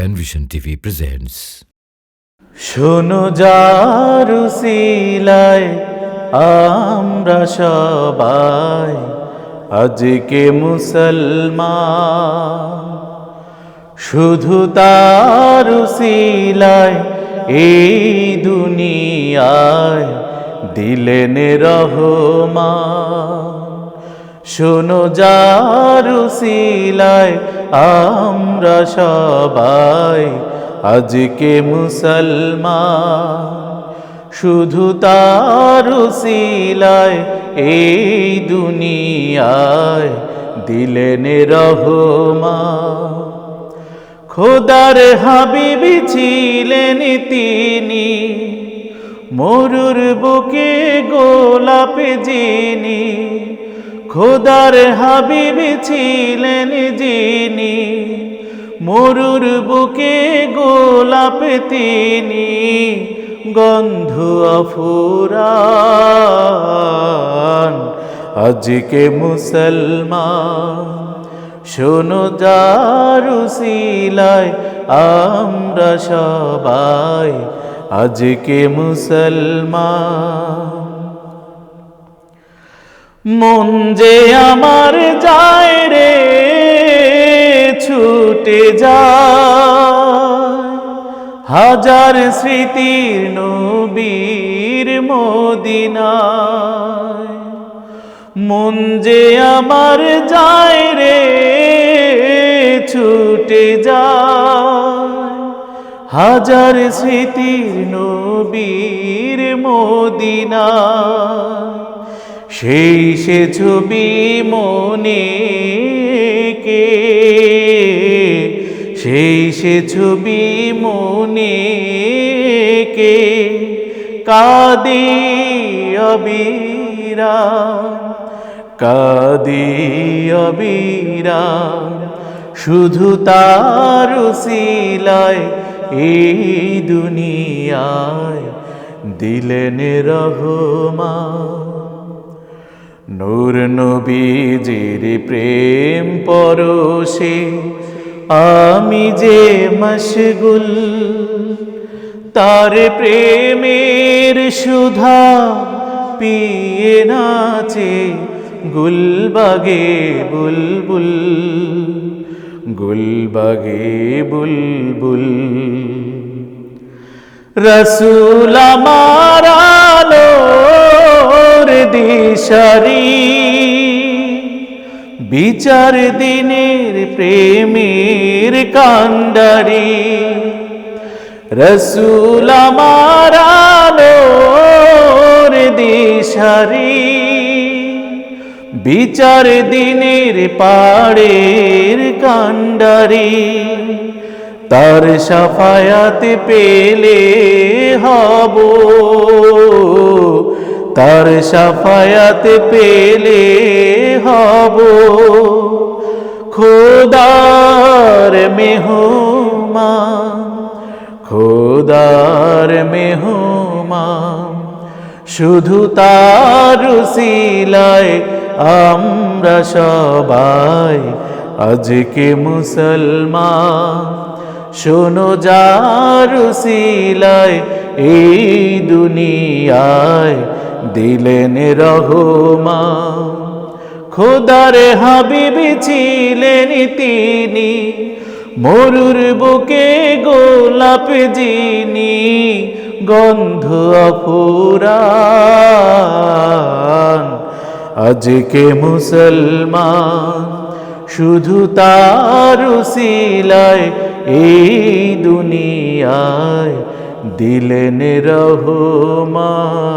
Penvision TV presents শোনো জারুসিলায় আমরা সবাই, আজকে মুসলমান। শুধু তারুসিলায় এই দুনিয়ায় দিলেন রহমান। শোনো জারুসিলায় আমরা সবাই, আজকে মুসলমান। শুধু তারুসিলায় এই দুনিয়ায় দিলেন রহমান। খোদার হাবিবি ছিলেন তিনি, মরুর বুকে গোলাপ যিনি। খোদার হাবিবি ছিলেন যিনি, মরুর বুকে গোলাপ তিনি, গন্ধ অফুরান। আজকে মুসলমান, শোনো জারুসিলায় আমরা সবাই, আজকে মুসলমান। মন যে আমার যায় রে, ছুটে যায়। হাজার স্মৃতির নবীর মদিনায়, মন যে আমার যায় রে, ছুটে যায়। হাজার স্মৃতির নবীর মদিনায় সেই সে ছবি মনে কে? সেই সে ছবি মনে কে? কাদি অবিরা কাদি অবিরা শুধু তার সিলায় এই দুনিয়ায় দিলেন রহমান। নূর নবীজির প্রেম পরশে, আমি যে মশগুল, তার প্রেমের সুধা পিয়ে নাচে গুলবাগে বুলবুল গুলবাগে বুলবুল। রসুল আলোর দিশারি, বিচার দিনের প্রেমের কান্ডারি রসুল আমার আলোর দিশারি, বিচার দিনের পাড়ের কান্ডারি তার সাফায়াত পেলে হব। তার সাফায়াত পেলে হব। খোদার মেহমান খোদার মেহমান, শুধু তার সিলায় আমরা সবাই আজকে মুসলমান। শোনো যার সিলায় এই দুনিয়ায় দিলেন রহমান। খোদার হাবিবি ছিলেন তিনি, মরুর বুকে গোলাপ যিনি, গন্ধ অফুরান। আজকে মুসলমান, শুধু তার সিলায় এই দুনিয়ায় দিলেন রহমান।